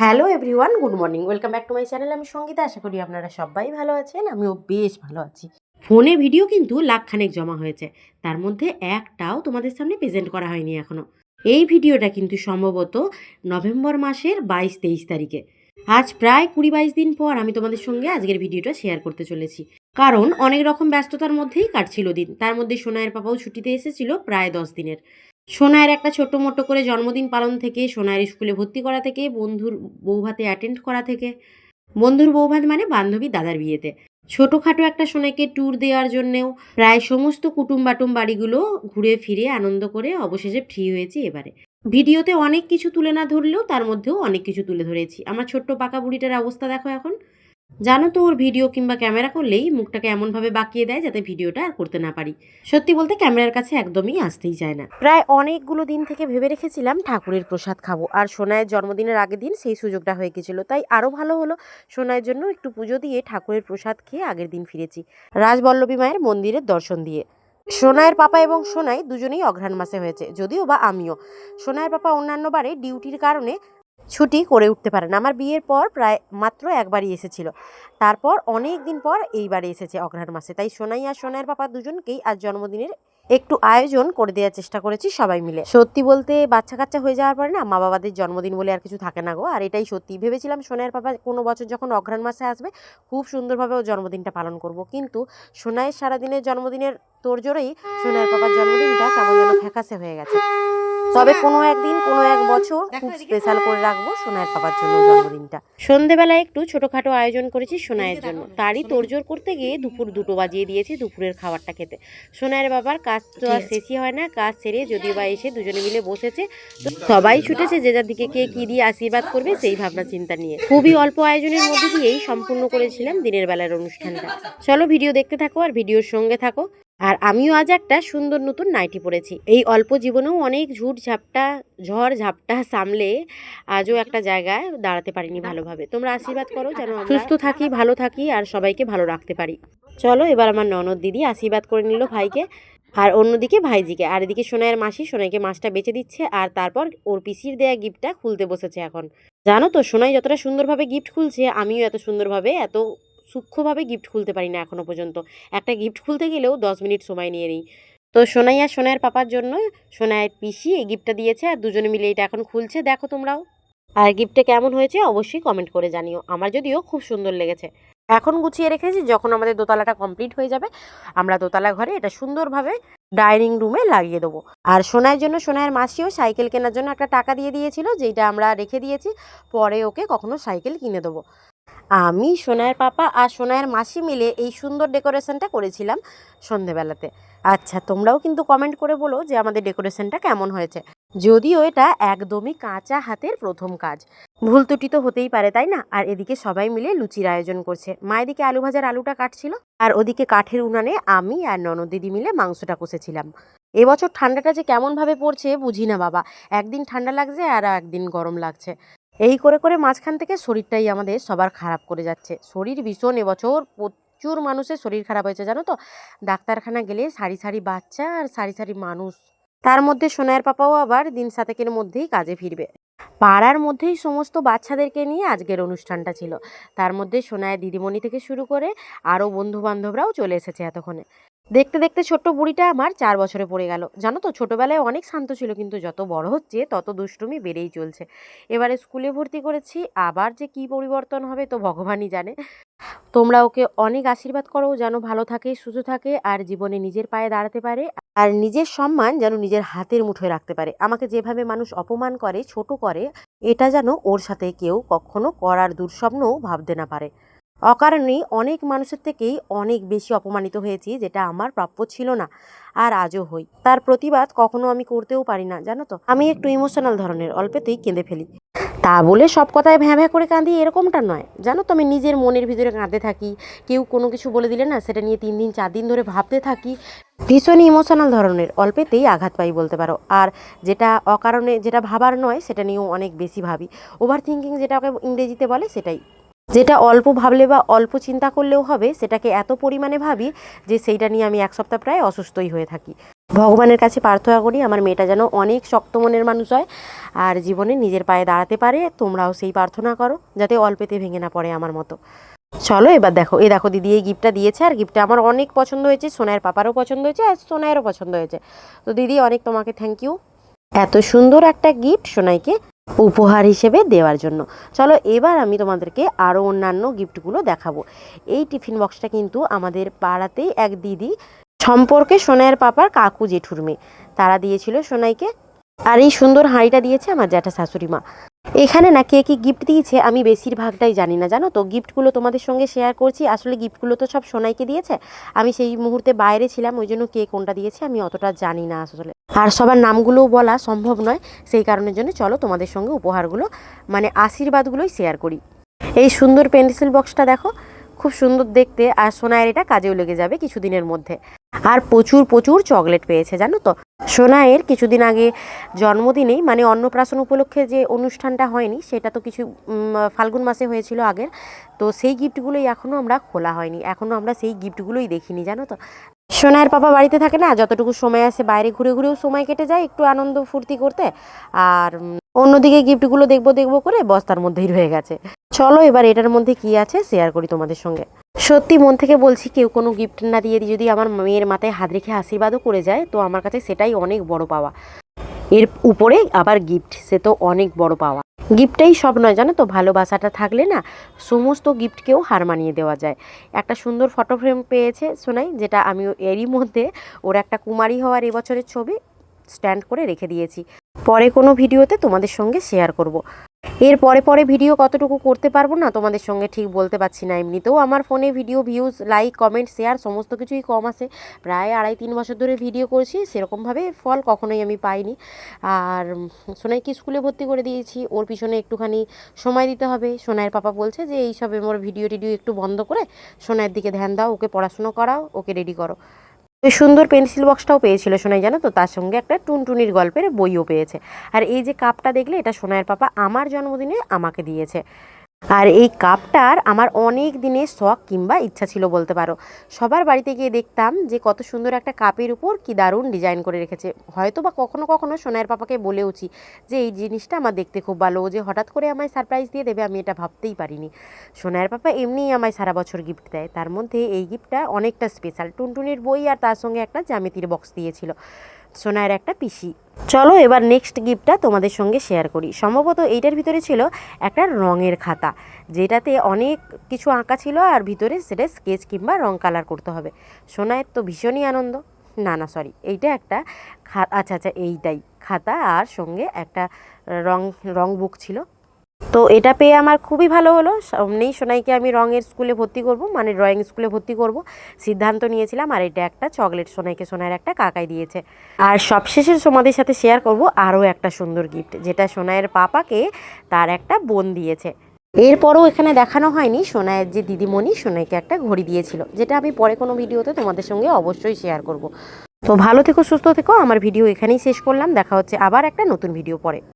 Hello everyone, good morning. Welcome back to my channel. আমি সঙ্গীতা, আশা করি আপনারা সবাই ভালো আছেন। আমিও বেশ ভালো আছি। ফোনে ভিডিও কিন্তু লাখখানেক জমা হয়েছে। তার মধ্যে একটাও তোমাদের সামনে প্রেজেন্ট করা হয়নি এখনও। এই ভিডিওটা কিন্তু সম্ভবত নভেম্বর মাসের বাইশ তেইশ তারিখে। আজ প্রায় কুড়ি বাইশ দিন পর আমি তোমাদের সঙ্গে আজকের ভিডিওটা শেয়ার করতে চলেছি। কারণ অনেক রকম ব্যস্ততার মধ্যেই কাটছিল দিন। তার মধ্যে সোনায়ের পাপাও ছুটিতে এসেছিল প্রায় দশ দিনের। সোনায়ের একটা ছোট মোটো করে জন্মদিন পালন থেকে সোনায়ের স্কুলে ভর্তি করা থেকে, বন্ধুর বৌভাতে অ্যাটেন্ড করা থেকে। বন্ধুর বৌভাত মানে বান্ধবী দাদার বিয়েতে। ছোটোখাটো একটা সোনাকে ট্যুর দেওয়ার জন্যেও প্রায় সমস্ত কুটুম বাটুম বাড়িগুলো ঘুরে ফিরে আনন্দ করে অবশেষে ফ্রি হয়েছি এবারে। ভিডিওতে অনেক কিছু তুলে না ধরলেও তার মধ্যেও অনেক কিছু তুলে ধরেছি। আমার ছোট্ট পাকা বুড়িটার অবস্থা দেখো এখন। জানো তো, ওর ভিডিও কিংবা ক্যামেরা করলেই মুখটাকে এমনভাবে বাঁকিয়ে দেয় যাতে ভিডিওটা আর করতে না পারি। সত্যি বলতে ক্যামেরার কাছে একদমই আসতেই চায় না। প্রায় অনেকগুলো দিন থেকে ভেবে রেখেছিলাম ঠাকুরের প্রসাদ খাব। আর সোনায়ের জন্মদিনের আগের দিন সেই সুযোগটা হয়ে গেছিল। তাই আরও ভালো হলো সোনায়ের জন্য একটু পুজো দিয়ে ঠাকুরের প্রসাদ খেয়ে আগের দিন ফিরেছি, রাজবল্লভী মায়ের মন্দিরের দর্শন দিয়ে। সোনায়ের পাপা এবং সোনাই দুজনেই অঘ্রাণ মাসে হয়েছে, যদিও বা আমিও। সোনায়ের পাপা অন্যান্য বারে ডিউটির কারণে ছুটি করে উঠতে পারে না। আমার বিয়ের পর প্রায় মাত্র একবারই এসেছিল। তারপর অনেক দিন পর এইবারে এসেছে অঘ্রাণ মাসে। তাই সোনাই আর সোনাইয়ের পাপা দুজনকেই আজ জন্মদিনের একটু আয়োজন করে দেওয়ার চেষ্টা করেছি সবাই মিলে। সত্যি বলতে বাচ্চা কাচ্চা হয়ে যাওয়ার পরে না মা বাবাদের জন্মদিন বলে আর কিছু থাকে না গো। আর এটাই সত্যি। ভেবেছিলাম সোনাইয়ের পাপা কোনো বছর যখন অঘ্রাণ মাসে আসবে খুব সুন্দরভাবে ও জন্মদিনটা পালন করব। কিন্তু সোনাইয়ের সারাদিনের জন্মদিনের তোর জোরেই সোনাইয়ের পাপার জন্মদিনটা কেমন যেন ফ্যাকাসে হয়ে গেছে। তবে কোনো একদিন কোনো এক বছর খুব স্পেশাল করে রাখব সোনায়ের পাপার জন্য জন্মদিনটা। সন্ধেবেলায় একটু ছোটোখাটো আয়োজন করেছি সোনায়ের জন্য। তারই তোড়জোড় করতে গিয়ে দুপুর দুটো বাজিয়ে দিয়েছি দুপুরের খাবারটা খেতে। সোনায়ের বাবার কাজ তো আর শেষই হয় না কাজ সেরে যদিও বা এসে দুজনে মিলে বসেছে তো সবাই ছুটেছে যে যার দিকে কে কী দিয়ে আশীর্বাদ করবে সেই ভাবনা চিন্তা নিয়ে। খুবই অল্প আয়োজনের মধ্যে দিয়েই সম্পূর্ণ করেছিলাম দিনের বেলার অনুষ্ঠানটা। চলো ভিডিও দেখতে থাকো আর ভিডিওর সঙ্গে থাকো। আর আমিও আজ একটা সুন্দর নতুন নাইটি পরেছি। এই অল্প জীবনেও অনেক ঝুট ঝাপটা, ঝড় ঝাপটা সামলে আজও একটা জায়গায় দাঁড়াতে পারিনি ভালোভাবে। তোমরা আশীর্বাদ করো যেন সুস্থ থাকি, ভালো থাকি আর সবাইকে ভালো রাখতে পারি। চলো এবার আমার ননদ দিদি আশীর্বাদ করে নিল ভাইকে আর অন্যদিকে ভাইজিকে। আর এদিকে সোনাইয়ের মাসি, সোনাইকে মাছটা বেচে দিচ্ছে আর তারপর ওর পিসির দেয়া গিফটটা খুলতে বসেছে এখন। জানো তো, সোনাই যতটা সুন্দরভাবে গিফট খুলছে, আমিও এত সুন্দরভাবে, এত সূক্ষ্মভাবে গিফট খুলতে পারি না এখনও পর্যন্ত। একটা গিফট খুলতে গেলেও দশ মিনিট সময় নিয়ে নিই। তো সোনাই আর সোনাইয়ের পাপার জন্য সোনাইয়ের পিসি এই গিফটটা দিয়েছে আর দুজনে মিলে এটা এখন খুলছে, দেখো তোমরাও। আর গিফটটা কেমন হয়েছে অবশ্যই কমেন্ট করে জানিও। আমার যদিও খুব সুন্দর লেগেছে। এখন গুছিয়ে রেখেছি, যখন আমাদের দোতলাটা কমপ্লিট হয়ে যাবে, আমরা দোতলা ঘরে এটা সুন্দরভাবে ডাইনিং রুমে লাগিয়ে দেবো। আর সোনাইয়ের জন্য, সোনাইয়ের মাসিও সাইকেল কেনার জন্য একটা টাকা দিয়ে দিয়েছিল যেটা আমরা রেখে দিয়েছি, পরে ওকে কখনো সাইকেল কিনে দেবো। আমি সোনায়ের পাপা আর সোনায়ের মাসি মিলে এই সুন্দর ডেকোরেশনটা করেছিলাম সন্ধেবেলাতে। আচ্ছা তোমরাও কিন্তু কমেন্ট করে বলো যে আমাদের ডেকোরেশনটা কেমন হয়েছে। যদিও এটা একদমই কাঁচা হাতের প্রথম কাজ। ভুল ত্রুটি তো হতেই পারে, তাই না? আর এদিকে সবাই মিলে লুচির আয়োজন করছে। মা এদিকে আলু ভাজার আলুটা কাটছিল আর ওদিকে কাঠের উনানে আমি আর ননদ দিদি মিলে মাংসটা কষেছিলাম। এবছর ঠান্ডাটা যে কেমনভাবে পড়ছে বুঝি না বাবা। একদিন ঠান্ডা লাগছে আর একদিন গরম লাগছে। এই করে করে মাঝখান থেকে শরীরটাই আমাদের সবার খারাপ করে যাচ্ছে। শরীর ভীষণ এবছর প্রচুর মানুষের শরীর খারাপ হয়েছে, জানো তো? ডাক্তারখানা গেলে সারি সারি বাচ্চা আর সারি সারি মানুষ। তার মধ্যে সোনায়ের পাপাও আবার দিন সাতেকের মধ্যেই কাজে ফিরবে। পাড়ার মধ্যেই সমস্ত বাচ্চাদেরকে নিয়ে আজকের অনুষ্ঠানটা ছিল। তার মধ্যে সোনায় দিদিমণি থেকে শুরু করে আরও বন্ধু বান্ধবরাও চলে এসেছে এতক্ষণে। দেখতে দেখতে ছোট্ট বুড়িটা আমার চার বছরে পড়ে গেল। জানো তো, ছোটোবেলায় অনেক শান্ত ছিল, কিন্তু যত বড় হচ্ছে, তত দুষ্টুমি বেড়েই চলছে। এবারে স্কুলে ভর্তি করেছি, আবার যে কি পরিবর্তন হবে তো ভগবানই জানে। তোমরা ওকে অনেক আশীর্বাদ করো, যেন ভালো থাকে, সুস্থ থাকে, আর জীবনে নিজের পায়ে দাঁড়াতে পারে, আর নিজের সম্মান যেন নিজের হাতের মুঠোয় রাখতে পারে। আমাকে যেভাবে মানুষ অপমান করে, ছোট করে, এটা যেন ওর সাথে কেউ কখনো করার দুঃস্বপ্নও ভাবতে না পারে। অকারণেই অনেক মানুষের থেকেই অনেক বেশি অপমানিত হয়েছি, যেটা আমার প্রাপ্য ছিল না, আর আজও হই। তার প্রতিবাদ কখনো আমি করতেও পারি না, জানো তো? আমি একটু ইমোশনাল ধরনের, অল্পেতেই কেঁদে ফেলি। তা বলে সব কথায় ভ্যাঁ ভ্যাঁ করে কাঁদি এরকমটা নয়, জানো তো? আমি নিজের মনের ভিতরে কাঁদতে থাকি, কেউ কোনো কিছু বলে দিলে না, সেটা নিয়ে তিন দিন, চার দিন ধরে ভাবতে থাকি। ভীষণই ইমোশনাল ধরনের, অল্পেতেই আঘাত পাই বলতে পারো। আর যেটা অকারণে, যেটা ভাবার নয়, সেটা নিয়েও অনেক বেশি ভাবি। ওভার থিঙ্কিং যেটাকে ইংরেজিতে বলে, সেটাই। যেটা অল্প ভাবলে বা অল্প চিন্তা করলেও হবে, সেটাকে এত পরিমাণে ভাবি যে সেইটা নিয়ে আমি এক সপ্তাহ প্রায় অসুস্থই হয়ে থাকি। ভগবানের কাছে প্রার্থনা করি, আমার মেয়েটা যেন অনেক শক্ত মনের মানুষ হয় আর জীবনে নিজের পায়ে দাঁড়াতে পারে, তোমরাও সেই প্রার্থনা করো, যাতে অল্পেতে ভেঙে না পড়ে আমার মতো। চলো এবার দেখো এই দেখো দিদি এই গিফটটা দিয়েছে, আর গিফটটা আমার অনেক পছন্দ হয়েছে সোনায়ের পাপারও পছন্দ হয়েছে আর সোনায়েরও পছন্দ হয়েছে। তো দিদি, অনেক তোমাকে থ্যাংক ইউ এত সুন্দর একটা গিফট সোনাইকে। উপহার হিসেবে দেওয়ার জন্য। চলো এবার আমি তোমাদেরকে আরও অন্যান্য গিফটগুলো দেখাবো। এই টিফিন বক্সটা কিন্তু আমাদের পাড়াতেই এক দিদি সম্পর্কে সোনাইয়ের পাপার কাকু জেঠুর মেয়ে। তারা দিয়েছিল সোনাইকে। আর এই সুন্দর হাঁড়িটা দিয়েছে আমার জ্যাঠা শাশুড়ি মা। এখানে না কে কি গিফট দিয়েছে আমি বেশিরভাগটাই জানি না, জানো তো? গিফটগুলো তোমাদের সঙ্গে শেয়ার করছি। আসলে গিফটগুলো তো সব সোনাইকে দিয়েছে। আমি সেই মুহূর্তে বাইরে ছিলাম, ওই জন্য কে কোনটা দিয়েছে আমি অতটা জানি না আসলে। আর সবার নামগুলোও বলা সম্ভব নয়, সেই কারণের জন্য চলো তোমাদের সঙ্গে উপহারগুলো মানে আশীর্বাদগুলোই শেয়ার করি। এই সুন্দর পেন্সিল বক্সটা দেখো, খুব সুন্দর দেখতে, আর সোনায়ের এটা কাজেও লেগে যাবে কিছুদিনের মধ্যে। আর প্রচুর প্রচুর চকলেট পেয়েছে, জানো তো? সোনায়ের কিছুদিন আগে জন্মদিনেই মানে অন্নপ্রাশন উপলক্ষে যে অনুষ্ঠানটা হয়নি, সেটা তো কিছু ফাল্গুন মাসে হয়েছিল আগের, তো সেই গিফটগুলোই এখনও আমরা খোলা হয়নি। এখনও আমরা সেই গিফটগুলোই দেখিনি, জানো তো? সোনায়ের পাপা বাড়িতে থাকে না, যতটুকু সময় আছে বাইরে ঘুরে ঘুরেও সময় কেটে যায় একটু আনন্দ ফুর্তি করতে, আর অন্যদিকে গিফটগুলো দেখব দেখব করে বস্তার মধ্যেই রয়ে গেছে। চলো এবার এটার মধ্যে কি আছে শেয়ার করি তোমাদের সঙ্গে। সত্যি মন থেকে বলছি, কেউ কোনো গিফট না দিয়ে যদি আমার মেয়ের মাথায় হাত রেখে আশীর্বাদও করে যায়, তো আমার কাছে সেটাই অনেক বড় পাওয়া। এর উপরে আবার গিফট সে তো অনেক বড় পাওয়া। গিফটটাই সব নয়, জানো তো? ভালোবাসাটা থাকলে না, সমস্ত গিফটকেও হার মানিয়ে দেওয়া যায়। একটা সুন্দর ফটো ফ্রেম পেয়েছে শোনাই যেটা আমি এরই মধ্যে ওর একটা কুমারী হওয়ার এবছরের ছবি স্ট্যান্ড করে রেখে দিয়েছি। পরে কোনো ভিডিওতে তোমাদের সঙ্গে শেয়ার করব। এর পরে পরে ভিডিও কতটুকু করতে পারব না তোমাদের সঙ্গে ঠিক বলতে পারছি না এমনিতেও। আমার ফোনে video views like comment share সমস্ত কিছুই কম আসে প্রায় আড়াই তিন বছর ধরে ভিডিও করছি, সেরকমভাবে ফল কখনোই আমি পাইনি। আর সোনাইকে স্কুলে ভর্তি করে দিয়েছি, ওর পিছনে একটুখানি সময় দিতে হবে। সোনাইয়ের পাপা বলছে যে, এইসব মোর ভিডিও টিডিও একটু বন্ধ করে সোনাইয়ের দিকে ধ্যান দাও, ওকে পড়াশুনো করাও, ওকে রেডি করো। ওই সুন্দর পেন্সিল বক্সটাও পেয়েছিল সোনাই, জানো তো? তার সঙ্গে একটা টুনটুনির গল্পের বইও পেয়েছে। আর এই যে কাপটা দেখলে, এটা সোনাইয়ের পাপা আমার জন্মদিনে আমাকে দিয়েছে। আর এই কাপটার আমার অনেক দিনের শখ কিংবা ইচ্ছা ছিল বলতে পারো। সবার বাড়িতে গিয়ে দেখতাম যে কত সুন্দর একটা কাপের উপর কি দারুণ ডিজাইন করে রেখেছে। হয়তো বা কখনো কখনো সোনাইয়ের পাপাকে বলেওছি যে, এই জিনিসটা আমার দেখতে খুব ভালো। যে হঠাৎ করে আমায় সারপ্রাইজ দিয়ে দেবে, আমি এটা ভাবতেই পারিনি। সোনাইয়ের পাপা এমনিই আমায় সারা বছর গিফট দেয়। তার মধ্যে এই গিফটটা অনেকটা স্পেশাল টুনটুনির বই আর তার সঙ্গে একটা জ্যামিতির বক্স দিয়েছিল। সোনায়ের একটা পিসি। চলো এবার নেক্সট গিফটটা তোমাদের সঙ্গে শেয়ার করি। সম্ভবত এইটার ভিতরে ছিল একটা রঙের খাতা, যেটাতে অনেক কিছু আঁকা ছিল আর ভিতরে সেটা স্কেচ কিংবা রং কালার করতে হবে। সোনায়ের তো ভীষণই আনন্দ। না না সরি এইটা একটা খা আচ্ছা আচ্ছা এইটাই। খাতা আর সঙ্গে একটা রং রং বুক ছিল। তো এটা পেয়ে আমার খুবই ভালো হলো। সামনেই সোনাইকে আমি রঙের স্কুলে ভর্তি করব মানে ড্রয়িং স্কুলে ভর্তি করব। সিদ্ধান্ত নিয়েছিলাম, আর এটা একটা চকলেট সোনাইকে সোনাইয়ের একটা কাকাই দিয়েছে। আর সবশেষে তোমাদের সাথে শেয়ার করব আরও একটা সুন্দর গিফট যেটা সোনাইয়ের পাপাকে তার একটা বোন দিয়েছে। এরপরও এখানে দেখানো হয়নি সোনাইয়ের যে দিদিমণি, সোনাইকে একটা ঘড়ি দিয়েছিল, যেটা আমি পরে কোনো ভিডিওতে তোমাদের সঙ্গে অবশ্যই শেয়ার করব। তো ভালো থেকো, সুস্থ থেকো, আমার ভিডিও এখানেই শেষ করলাম, দেখা হচ্ছে আবার একটা নতুন ভিডিও পরে।